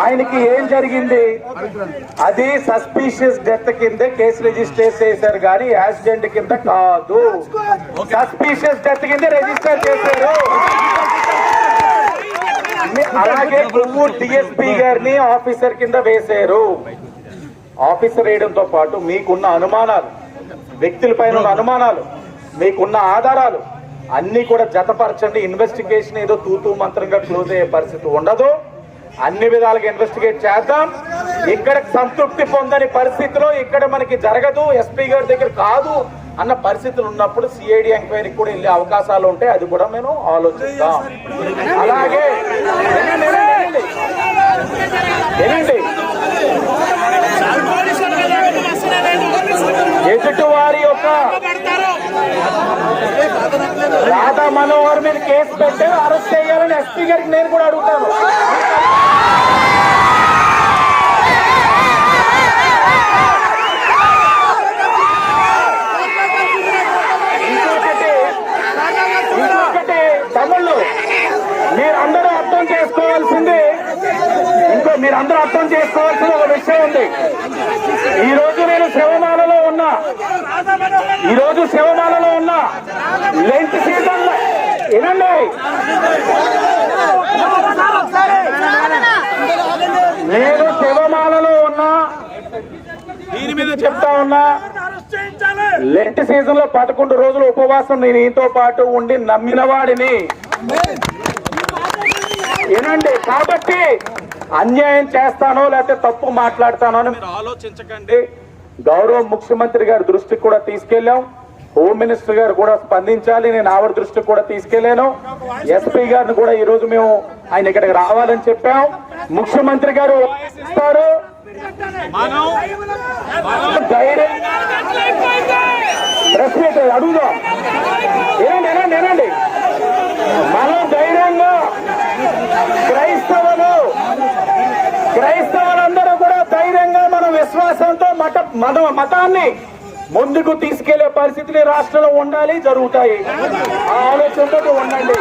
ఆయనకి ఏం జరిగింది? అది సస్పీషియస్ డెత్ కింద కేసు రిజిస్టర్ చేశారు కానీ యాక్సిడెంట్ కింద కాదు. సస్పీషియస్ డెత్ కింద రిజిస్టర్ చేశారు. అలాగే కొవ్వూరు డిఎస్పీ గారిని ఆఫీసర్ కింద వేశారు. ఆఫీసర్ వేయడంతో పాటు మీకున్న అనుమానాలు వ్యక్తులపైన అనుమానాలు మీకున్న ఆధారాలు అన్ని కూడా జతపరచండి. ఇన్వెస్టిగేషన్ ఏదో తూతూ మంత్రంగా క్లోజ్ అయ్యే పరిస్థితి ఉండదు. అన్ని విధాలుగా ఇన్వెస్టిగేట్ చేద్దాం. ఇక్కడ సంతృప్తి పొందని పరిస్థితిలో ఇక్కడ మనకి జరగదు. ఎస్పీ గారి దగ్గర కాదు అన్న పరిస్థితులు ఉన్నప్పుడు సిఐడి ఎంక్వైరీకి కూడా వెళ్ళే అవకాశాలు ఉంటాయి. అది కూడా మేము ఆలోచిస్తాం అలాగే. ఎదుటి వారి యొక్క రాధా మనోహర్ మీద కేసు పెట్టి అరెస్ట్ చేయాలని ఎస్పీ గారికి నేను కూడా అడుగుతాను. ఇంకొకటి ఇంకొకటి మీరందరూ అర్థం చేసుకోవాల్సింది ఇంకో మీరందరూ అర్థం చేసుకోవాల్సిన ఒక విషయం ఉంది. ఈ రోజు నేను శివమాలలో ఉన్నా. ఈ రోజు శివమాల లెంట్ సీజన్ వినండి నేను శివమాలలో ఉన్నా దీని మీద చెప్తా ఉన్నా లెంట్ సీజన్లో పదకొండు రోజులు ఉపవాసం నేను ఈతో పాటు ఉండి నమ్మిన వాడిని. వినండి కాబట్టి అన్యాయం చేస్తానో లేకపోతే తప్పు మాట్లాడతానో అని మీరు ఆలోచించకండి. గౌరవ ముఖ్యమంత్రి గారి దృష్టికి కూడా తీసుకెళ్ళాం. హోమ్ మినిస్టర్ గారు కూడా స్పందించాలి నేను ఆవిడ దృష్టికి కూడా తీసుకెళ్ళాను ఎస్పీ గారిని కూడా ఈ రోజు మేము ఆయన ఇక్కడికి రావాలని చెప్పాం. ముఖ్యమంత్రి గారు ఇస్తారు మీట్ అడుగుదాం. వినండి వినండి వినండి. మనం ధైర్యంగా క్రైస్తవులు క్రైస్తవులందరూ కూడా ధైర్యంగా మన విశ్వాసంతో మత మన మతాన్ని ముందుకు తీసుకెళ్ళే పరిస్థితులు రాష్ట్రంలో ఉండాలి జరుగుతాయి. ఆ ఆలోచనతో ఉండండి.